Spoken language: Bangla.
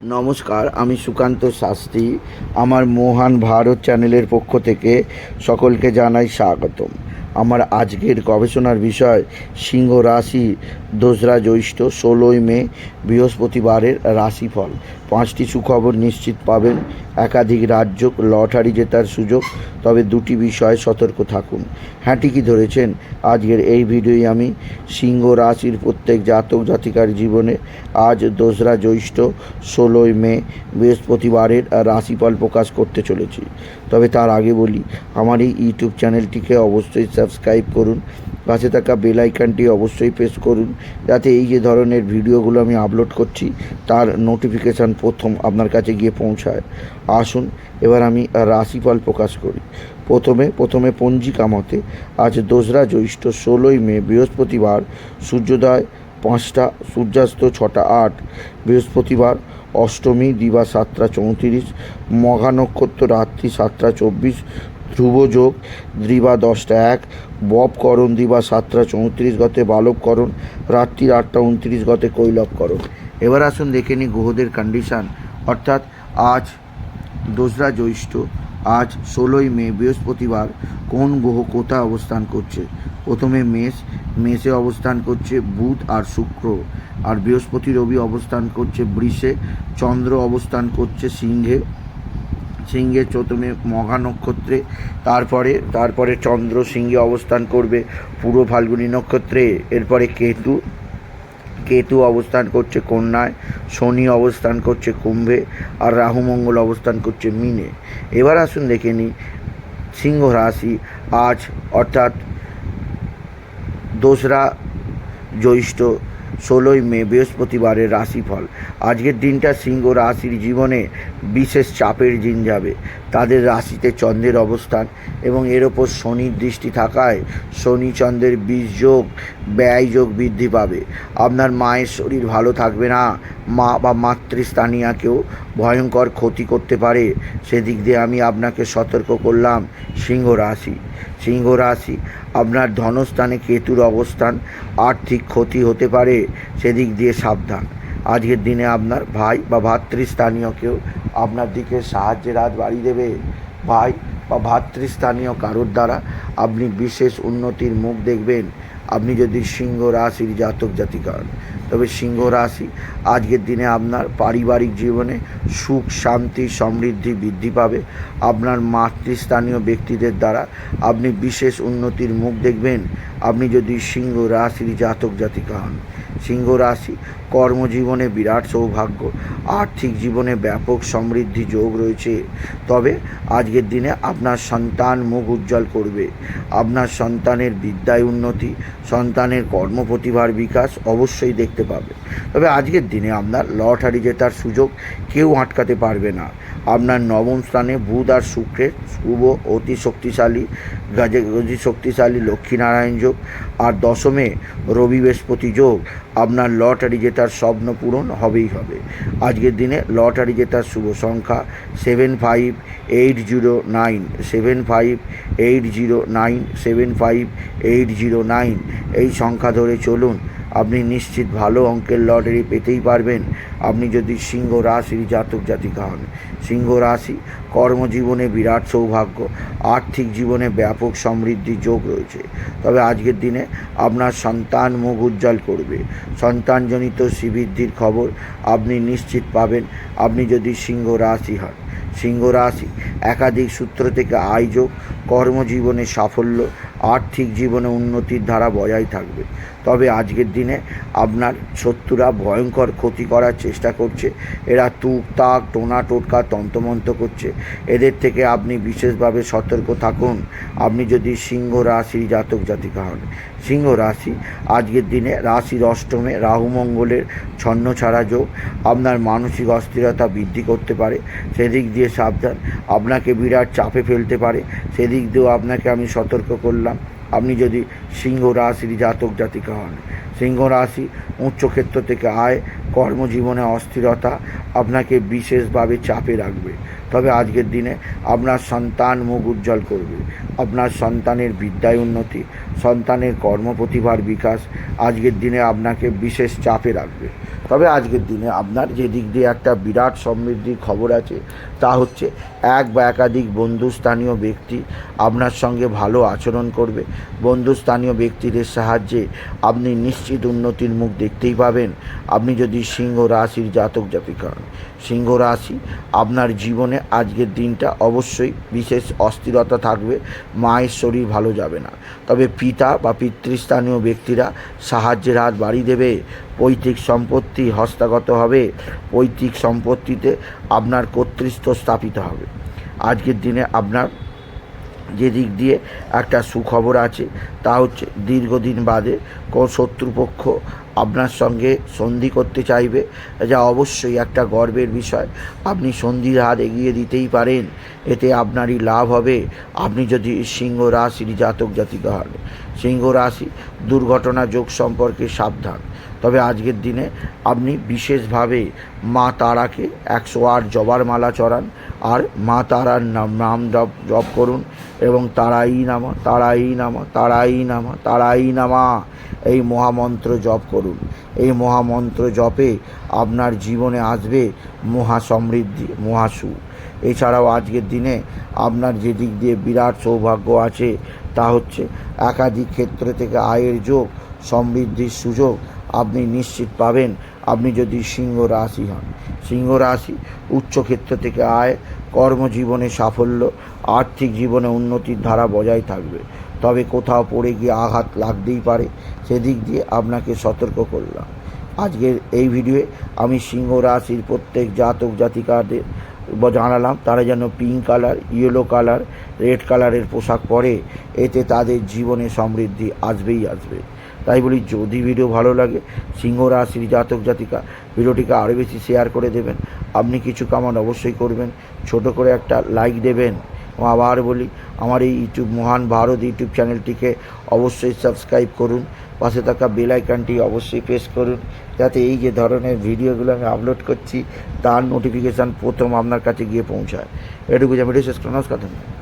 নমস্কার, আমি সুকান্ত শাস্ত্রী। আমার মহান ভারত চ্যানেলের পক্ষ থেকে সকলকে জানাই স্বাগতম। আমার আজকের গবেষণার বিষয় সিংহ রাশি দোসরা জ্যৈষ্ঠ, ষোলোই মে, বৃহস্পতিবারের রাশিফল। পাঁচটি সুখবর নিশ্চিত পাবেন। একাধিক রাজ্য লটারি জেতার সুযোগ, তবে দুটি বিষয়ে সতর্ক থাকুন। হ্যাঁ ঠিকই ধরেছেন। আজকের এই ভিডিওই আমি। সিংহ রাশির প্রত্যেক জাতক জাতিকার জীবনে আজ দোসরা জ্যৈষ্ঠ, ষোলোই মে, বৃহস্পতিবারের রাশিফল প্রকাশ করতে চলেছি। তবে তার আগে বলি, আমার এই ইউটিউব চ্যানেলটিকে অবশ্যই সাবস্ক্রাইব করুন। পাশে থাকা বেল আইকনটি অবশ্যই প্রেস করুন, যাতে এই যে ধরনের ভিডিওগুলো আমি আপলোড করছি, তার নোটিফিকেশান প্রথম আপনার কাছে গিয়ে পৌঁছায়। আসুন, এবার আমি রাশিফল প্রকাশ করি। প্রথমে প্রথমে পঞ্জিকা মতে, আজ দোসরা জ্যৈষ্ঠ ষোলোই মে, বৃহস্পতিবার, সূর্যোদয় পাঁচটা, সূর্যাস্ত ছটা, আট। বৃহস্পতিবার, অষ্টমী, দিবা সাতটা চৌত্রিশ, মঘা নক্ষত্র রাত্রি সাতটা চব্বিশ ধ্রুবযোগ দ্রিবা দশটা এক ববকরণ দিবা সাতটা চৌত্রিশ গতে বালবকরণ রাত্রির আটটা উনত্রিশ গতে কৈলবকরণ এবার আসুন দেখে নিই গ্রহদের কন্ডিশান অর্থাৎ আজ দোসরা জ্যৈষ্ঠ, আজ ষোলোই মে, বৃহস্পতিবার কোন গ্রহ কোথায় অবস্থান করছে? প্রথমে মেষ, মেষে অবস্থান করছে বুধ আর শুক্র। আর বৃহস্পতি রবি অবস্থান করছে বৃষে, চন্দ্র অবস্থান করছে সিংহে। সিংহে চতুমে মঘা নক্ষত্রে তারপরে তারপরে চন্দ্র সিংহে অবস্থান করবে পুরো ফাল্গুনী নক্ষত্রে। এরপরে কেতু কেতু অবস্থান করছে কন্যায়, শনি অবস্থান করছে কুম্ভে, আর রাহু মঙ্গল অবস্থান করছে মিনে। এবার আসুন দেখে নিই, সিংহ রাশি আজ অর্থাৎ দোসরা জ্যৈষ্ঠ ষোলোই মে বৃহস্পতিবারের রাশিফল। আজকের দিনটা সিংহ রাশির জীবনে বিশেষ চাপের দিন যাবে। তাদের রাশিতে চন্দ্রের অবস্থান এবং এর ওপর শনির দৃষ্টি থাকায় শনি চন্দ্রের বীজ যোগ, ব্যয় যোগ বৃদ্ধি পাবে। আপনার মায়ের শরীর ভালো থাকবে না। মা বা মাতৃস্থানীয়াকেও ভয়ঙ্কর ক্ষতি করতে পারে। সেদিক দিয়ে আমি আপনাকে সতর্ক করলাম, সিংহ রাশি। সিংহ রাশি, আপনার ধনস্থানে কেতুর অবস্থান, আর্থিক ক্ষতি হতে পারে। সেদিক দিয়ে সাবধান। আজকের দিনে আপনার ভাই বা ভাতৃস্থানীয় কেউ আপনার দিকে সাহায্যের হাত বাড়িয়ে দেবে। ভাই বা ভাতৃস্থানীয় কারোর দ্বারা আপনি বিশেষ উন্নতির মুখ দেখবেন। আপনি যদি সিংহ রাশির জাতক জাতিকা হন তবে সিংহ রাশি আজকের দিনে আপনার পারিবারিক জীবনে সুখ, শান্তি, সমৃদ্ধি বৃদ্ধি পাবে। আপনার মাতৃস্থানীয় ব্যক্তিদের দ্বারা আপনি বিশেষ উন্নতির মুখ দেখবেন। আপনি যদি সিংহ রাশির জাতক জাতিকা হন, সিংহ রাশি কর্মজীবনে বিরাট সৌভাগ্য। আর্থিক জীবনে ব্যাপক সমৃদ্ধি যোগ রয়েছে। তবে আজকের দিনে আপনার সন্তান মুখ উজ্জ্বল করবে। আপনার সন্তানের বিদ্যায় উন্নতি, সন্তানের কর্মপ্রতিভার বিকাশ অবশ্যই দেখতে পাবে। তবে আজকের দিনে আপনার লটারি জেতার সুযোগ কেউ আটকাতে পারবে না। আপনার নবম স্থানে বুধ আর শুক্রের শুভ, অতি শক্তিশালী, গাজে, অতি শক্তিশালী লক্ষ্মীনারায়ণ যোগ। আর দশমে রবি বৃহস্পতি যোগ। আপনার লটারি জেতার স্বপ্ন পূরণ হবেই হবে। আজকের দিনে লটারি জেতার শুভ সংখ্যা seven five eight zero nine seven five eight zero nine seven five eight zero nine এই সংখ্যা ধরে চলুন আপনি নিশ্চিত ভালো অঙ্কের লটারি পেতেই পারবেন। আপনি যদি সিংহ রাশির জাতক জাতিকা হন। সিংহ রাশি কর্মজীবনে বিরাট সৌভাগ্য। আর্থিক জীবনে ব্যাপক সমৃদ্ধি যোগ রয়েছে। তবে আজকের দিনে আপনার সন্তান মুখ উজ্জ্বল করবে। সন্তানজনিত শ্রীবৃদ্ধির খবর আপনি নিশ্চিত পাবেন। আপনি যদি সিংহ রাশি হন। সিংহ রাশি একাধিক সূত্র থেকে আয় যোগ, কর্মজীবনে সাফল্য আর্থিক জীবনে উন্নতির ধারা বজায় থাকবে। তবে আজকের দিনে আপনার শত্রুরা ভয়ঙ্কর ক্ষতি করার চেষ্টা করছে। এরা তুক তাক, টোনা টোটকা তন্তমন্ত করছে। এদের থেকে আপনি বিশেষভাবে সতর্ক থাকুন। আপনি যদি সিংহ রাশির জাতক জাতিকা হন, সিংহ রাশি আজকের দিনে রাশির অষ্টমে রাহু মঙ্গলের ছন্ন ছাড়া যোগ। আপনার মানসিক অস্থিরতা বৃদ্ধি করতে পারে। সেদিক দিয়ে সাবধান। আপনাকে বিরাট চাপে ফেলতে পারে। সেদিক দিয়েও আপনাকে আমি সতর্ক করলাম। আপনি যদি সিংহ রাশির জাতক জাতিকা হন সিংহ রাশি উচ্চক্ষেত্র থেকে আয় কর্মজীবনে অস্থিরতা আপনাকে বিশেষভাবে চাপে রাখবে। তবে আজকের দিনে আপনার সন্তান মুখ উজ্জ্বল করবে। আপনার সন্তানের বিদ্যায় উন্নতি, সন্তানের কর্মপ্রতিভার বিকাশ আজকের দিনে আপনাকে বিশেষ চাপে রাখবে। তবে আজকের দিনে আপনার যে দিক দিয়ে একটা বিরাট সমৃদ্ধির খবর আছে, তা হচ্ছে এক বা একাধিক বন্ধুস্থানীয় ব্যক্তি আপনার সঙ্গে ভালো আচরণ করবে। বন্ধুস্থানীয় ব্যক্তিদের সাহায্যে আপনি নিশ্চিত উন্নতির মুখ দেখতেই পাবেন। আপনি যদি সিংহ রাশির জাতক জাতিকা। সিংহ রাশি আপনার জীবনে আজকের দিনটা অবশ্যই বিশেষ অস্থিরতা থাকবে, মায়ের শরীর ভালো যাবে না। তবে পিতা বা পিতৃস্থানীয় ব্যক্তিরা সাহায্যের হাত বাড়িয়ে দেবে, পৈতৃক সম্পত্তি হস্তগত হবে, পৈতৃক সম্পত্তিতে আপনার কর্তৃত্ব স্থাপিত হবে। আজকের দিনে আপনার যে দিক দিয়ে একটা সুখবর আছে, তা হচ্ছে দীর্ঘদিন বাদে কোন শত্রুপক্ষ আপনার সঙ্গে সন্ধি করতে চাইবে, যা অবশ্যই একটা গর্বের বিষয়। আপনি সন্ধির হাত এগিয়ে দিতেই পারেন, এতে আপনারই লাভ হবে। আপনি যদি সিংহ রাশির জাতক জাতিকা হন, সিংহ রাশি দুর্ঘটনা যোগ সম্পর্কে সাবধান। তবে আজকের দিনে আপনি বিশেষভাবে মা তারাকে একশো আট জবার মালা চড়ান, আর মা তারার নাম নাম জপ জপ করুন এবং তারাই নামা তারাই নামা তারাই নামা তারাই নামা। এই মহামন্ত্র জপ করুন। এই মহামন্ত্র জপে আপনার জীবনে আসবে মহা সমৃদ্ধি মহাসু এছাড়াও আজকের দিনে আপনার যে দিক দিয়ে বিরাট সৌভাগ্য আছে, তা হচ্ছে একাধিক ক্ষেত্র থেকে আয়ের যোগ, সমৃদ্ধির সুযোগ আপনি নিশ্চিত পাবেন আপনি যদি সিংহ রাশি হন। সিংহ রাশি উচ্চক্ষেত্র থেকে আয়, কর্মজীবনে সাফল্য, আর্থিক জীবনে উন্নতির ধারা বজায় থাকবে। তবে কোথাও পড়ে গিয়ে আঘাত লাগতেই পারে, সেদিক দিয়ে আপনাকে সতর্ক করলাম। আজকের এই ভিডিওয়ে আমি সিংহ রাশির প্রত্যেক জাতক জাতিকাদের জানালাম, তারা যেন pink colour yellow colour red কালারের পোশাক পরে, এতে তাদের জীবনে সমৃদ্ধি আসবেই আসবে। তাই বলি যদি ভিডিও ভালো লাগে, সিংহ রাশির জাতক জাতিকা, ভিডিওটিকে আরও বেশি শেয়ার করে দেবেন। আপনি কিছু কামান অবশ্যই করবেন, ছোট করে একটা লাইক দেবেন। আবার বলি, আমার এই ইউটিউব মহান ভারত ইউটিউব চ্যানেলটিকে অবশ্যই সাবস্ক্রাইব করুন, পাশে থাকা বেল আইকনটি অবশ্যই প্রেস করুন, যাতে এই যে ধরনের ভিডিওগুলো আমি আপলোড করছি, তার নোটিফিকেশান প্রথম আপনার কাছে গিয়ে পৌঁছায়। এটুকু আমি শেষ নমস্কার, ধন্যবাদ।